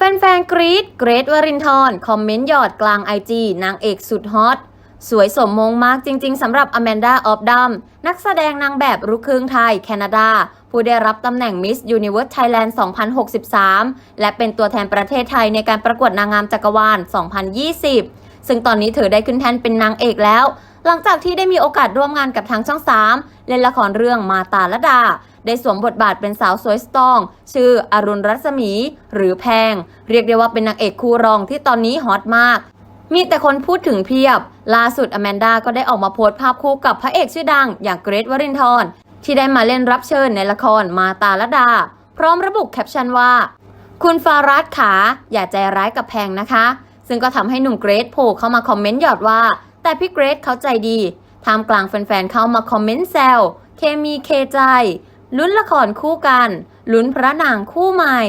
แฟนๆกรี๊ดเกรทวรินทร์คอมเมนต์หยอดกลางไอจีนางเอกสุดฮอต สวยสมมงมากจริงๆสำหรับอแมนดาออฟดัมนักแสดงนางแบบลูกครึ่งไทย แคนาดา ผู้ได้รับตำแหน่ง Miss Universe Thailand 2063 และเป็นตัวแทนประเทศไทยในการประกวดนางงามจักรวาล 2020 ซึ่งตอนนี้เธอได้ขึ้นแท่นเป็นนางเอกแล้ว หลังจากที่ได้มีโอกาสร่วมงานกับทางช่อง 3 เล่นละครเรื่องมาตาลดา ได้สวมบทบาทเป็นสาวสวยสตอง ชื่ออรุณรัศมี หรือแพง เรียกได้ว่าเป็นนางเอกคู่รองที่ตอนนี้ฮอตมาก มีแต่คนพูดถึงเพียบ ล่าสุดอแมนดาก็ได้ออกมาโพสต์ภาพคู่กับพระเอกชื่อดัง อย่างเกรทวรินทร์ที่ได้มาเล่นรับเชิญในละครมาตาลดา พร้อมระบุแคปชั่นว่าคุณฟารัสขาอย่าใจร้ายกับแพงนะคะ ซึ่งก็ทำให้หนุ่มเกรทโผล่เข้ามาคอมเมนต์หยอดว่า แต่พี่เกรทเขาใจดีท่ามกลางแฟนๆเข้ามาคอมเมนต์แซวเคมีเคใจลุ้นละครคู่กันลุ้นพระนางคู่ใหม่